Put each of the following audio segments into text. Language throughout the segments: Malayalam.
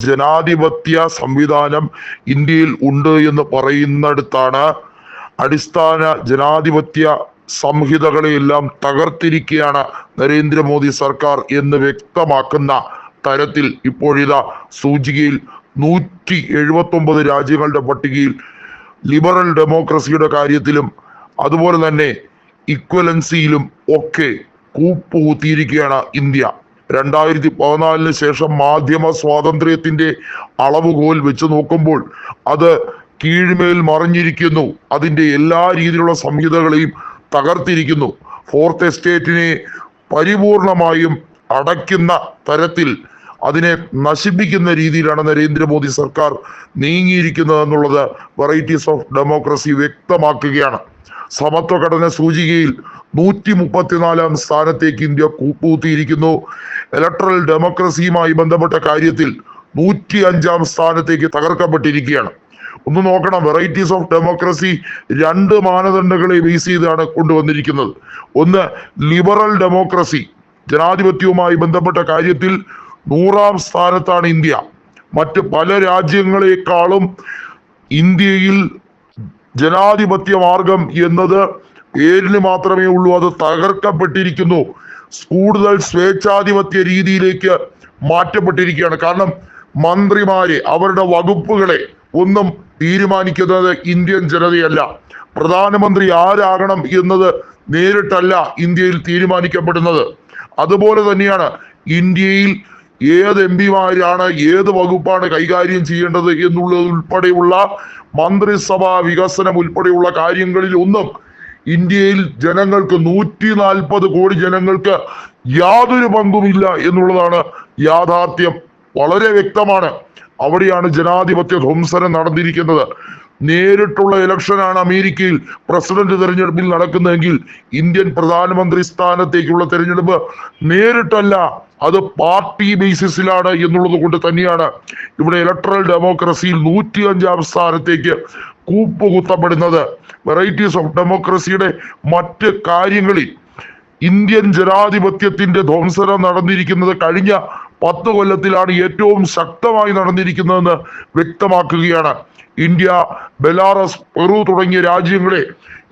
ജനാധിപത്യ സംവിധാനം ഇന്ത്യയിൽ ഉണ്ട് എന്ന് പറയുന്നിടത്താണ് അടിസ്ഥാന ജനാധിപത്യ സംഹിതകളെയെല്ലാം തകർത്തിരിക്കുകയാണ് നരേന്ദ്രമോദി സർക്കാർ എന്ന് വ്യക്തമാക്കുന്ന തരത്തിൽ ഇപ്പോഴിതാ സൂചികയിൽ നൂറ്റി എഴുപത്തി ഒമ്പത് രാജ്യങ്ങളുടെ പട്ടികയിൽ ലിബറൽ ഡെമോക്രസിയുടെ കാര്യത്തിലും അതുപോലെ തന്നെ ഇക്വലൻസിയിലും ഒക്കെ കൂപ്പുകൂത്തിയിരിക്കുകയാണ് ഇന്ത്യ. രണ്ടായിരത്തി പതിനാലിന് ശേഷം മാധ്യമ സ്വാതന്ത്ര്യത്തിന്റെ അളവുകോൽ വെച്ച് നോക്കുമ്പോൾ അത് കീഴ്മേൽ മറിഞ്ഞിരിക്കുന്നു. അതിന്റെ എല്ലാ രീതിയിലുള്ള സംഹിതകളെയും തകർത്തിരിക്കുന്നു. ഫോർത്ത് എസ്റ്റേറ്റിനെ പരിപൂർണമായും അടയ്ക്കുന്ന തരത്തിൽ അതിനെ നശിപ്പിക്കുന്ന രീതിയിലാണ് നരേന്ദ്രമോദി സർക്കാർ നീങ്ങിയിരിക്കുന്നത് എന്നുള്ളത് വെറൈറ്റീസ് ഓഫ് ഡെമോക്രസി വ്യക്തമാക്കുകയാണ്. സമത്വ ഘടന സൂചികയിൽ നൂറ്റി മുപ്പത്തിനാലാം സ്ഥാനത്തേക്ക് ഇന്ത്യ കൂപ്പൂത്തിയിരിക്കുന്നു ഇലക്ട്രൽ ഡെമോക്രസിയുമായി ബന്ധപ്പെട്ട കാര്യത്തിൽ നൂറ്റി അഞ്ചാം സ്ഥാനത്തേക്ക് തകർക്കപ്പെട്ടിരിക്കുകയാണ്. ഒന്ന് നോക്കണം വെറൈറ്റീസ് ഓഫ് ഡെമോക്രസി രണ്ട് മാനദണ്ഡങ്ങളെ ബേസ് ചെയ്താണ് കൊണ്ടുവന്നിരിക്കുന്നത്. ഒന്ന് ലിബറൽ ഡെമോക്രസി ജനാധിപത്യവുമായി ബന്ധപ്പെട്ട കാര്യത്തിൽ നൂറാം സ്ഥാനത്താണ് ഇന്ത്യ. മറ്റ് പല രാജ്യങ്ങളെക്കാളും ഇന്ത്യയിൽ ജനാധിപത്യ മാർഗം എന്നത് പേരിന് മാത്രമേ ഉള്ളൂ അത് തകർക്കപ്പെട്ടിരിക്കുന്നു. കൂടുതൽ സ്വേച്ഛാധിപത്യ രീതിയിലേക്ക് മാറ്റപ്പെട്ടിരിക്കുകയാണ്. കാരണം മന്ത്രിമാരെ അവരുടെ വകുപ്പുകളെ ഒന്നും തീരുമാനിക്കുന്നത് ഇന്ത്യൻ ജനതയല്ല. പ്രധാനമന്ത്രി ആരാകണം എന്നത് നേരിട്ടല്ല ഇന്ത്യയിൽ തീരുമാനിക്കപ്പെടുന്നത്. അതുപോലെ തന്നെയാണ് ഇന്ത്യയിൽ ഏത് എം പിമാരാണ് ഏത് വകുപ്പാണ് കൈകാര്യം ചെയ്യേണ്ടത് എന്നുള്ളത് ഉൾപ്പെടെയുള്ള മന്ത്രിസഭാ വികസനം ഉൾപ്പെടെയുള്ള കാര്യങ്ങളിൽ ഒന്നും ഇന്ത്യയിൽ ജനങ്ങൾക്ക് നൂറ്റി നാൽപ്പത് കോടി ജനങ്ങൾക്ക് യാതൊരു പങ്കുമില്ല എന്നുള്ളതാണ് യാഥാർത്ഥ്യം. വളരെ വ്യക്തമാണ്. അവിടെയാണ് ജനാധിപത്യ ധ്വംസനം നടന്നിരിക്കുന്നത്. നേരിട്ടുള്ള ഇലക്ഷനാണ് അമേരിക്കയിൽ പ്രസിഡന്റ് തെരഞ്ഞെടുപ്പിൽ നടക്കുന്നതെങ്കിൽ ഇന്ത്യൻ പ്രധാനമന്ത്രി സ്ഥാനത്തേക്കുള്ള തെരഞ്ഞെടുപ്പ് നേരിട്ടല്ല. അത് പാർട്ടി ബേസിസിലാണ് എന്നുള്ളത് കൊണ്ട് തന്നെയാണ് ഇവിടെ ഇലക്ട്രൽ ഡെമോക്രസിയിൽ നൂറ്റി അഞ്ചാം സ്ഥാനത്തേക്ക് കൂപ്പുകുത്തപ്പെടുന്നത്. വെറൈറ്റീസ് ഓഫ് ഡെമോക്രസിയുടെ മറ്റ് കാര്യങ്ങളിൽ ഇന്ത്യൻ ജനാധിപത്യത്തിന്റെ ധ്വംസനം നടന്നിരിക്കുന്നത് കഴിഞ്ഞ പത്ത് കൊല്ലത്തിലാണ് ഏറ്റവും ശക്തമായി നടന്നിരിക്കുന്നതെന്ന് വ്യക്തമാക്കുകയാണ്. ഇന്ത്യ ബെലാറസ് പെറു തുടങ്ങിയ രാജ്യങ്ങളെ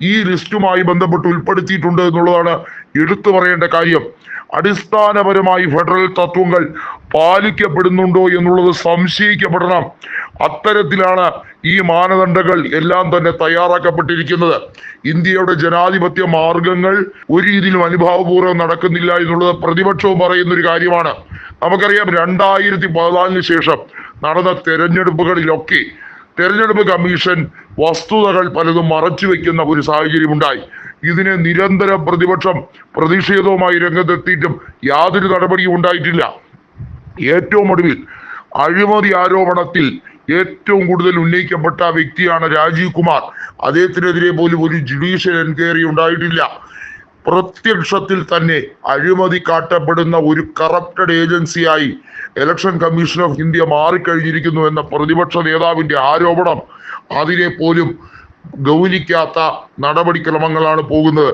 ഈ ലിസ്റ്റുമായി ബന്ധപ്പെട്ട് ഉൾപ്പെടുത്തിയിട്ടുണ്ട് എന്നുള്ളതാണ് എടുത്തു പറയേണ്ട കാര്യം അടിസ്ഥാനപരമായി ഫെഡറൽ തത്വങ്ങൾ പാലിക്കപ്പെടുന്നുണ്ടോ എന്നുള്ളത് സംശയിക്കപ്പെടണം. അത്തരത്തിലാണ് ഈ മാനദണ്ഡങ്ങൾ എല്ലാം തന്നെ തയ്യാറാക്കപ്പെട്ടിരിക്കുന്നത്. ഇന്ത്യയുടെ ജനാധിപത്യ മാർഗങ്ങൾ ഒരു രീതിയിലും അനുഭാവപൂർവം നടക്കുന്നില്ല എന്നുള്ളത് പ്രതിപക്ഷവും പറയുന്ന ഒരു കാര്യമാണ്. നമുക്കറിയാം രണ്ടായിരത്തി പതിനാലിന് ശേഷം നടന്ന തെരഞ്ഞെടുപ്പുകളിലൊക്കെ തെരഞ്ഞെടുപ്പ് കമ്മീഷൻ വസ്തുതകൾ പലതും മറച്ചു വെക്കുന്ന ഒരു സാഹചര്യം ഉണ്ടായി ഇതിനെ നിരന്തര പ്രതിപക്ഷം പ്രതിഷേധവുമായി രംഗത്തെത്തിയിട്ടും യാതൊരു നടപടിയും ഉണ്ടായിട്ടില്ല. ഏറ്റവും ഒടുവിൽ അഴിമതി ആരോപണത്തിൽ ഏറ്റവും കൂടുതൽ ഉന്നയിക്കപ്പെട്ട വ്യക്തിയാണ് രാജീവ് കുമാർ. അദ്ദേഹത്തിനെതിരെ പോലും ഒരു ജുഡീഷ്യൽ എൻക്വയറി ഉണ്ടായിട്ടില്ല. പ്രത്യക്ഷത്തിൽ തന്നെ അഴിമതി കാട്ടപ്പെടുന്ന ഒരു കറപ്റ്റഡ് ഏജൻസിയായി ഇലക്ഷൻ കമ്മീഷൻ ഓഫ് ഇന്ത്യ മാറിക്കഴിഞ്ഞിരിക്കുന്നു എന്ന പ്രതിപക്ഷ നേതാവിന്റെ ആരോപണം അതിനെ പോലും ഗൗനിക്കാത്ത നടപടിക്രമങ്ങളാണ് പോകുന്നത്.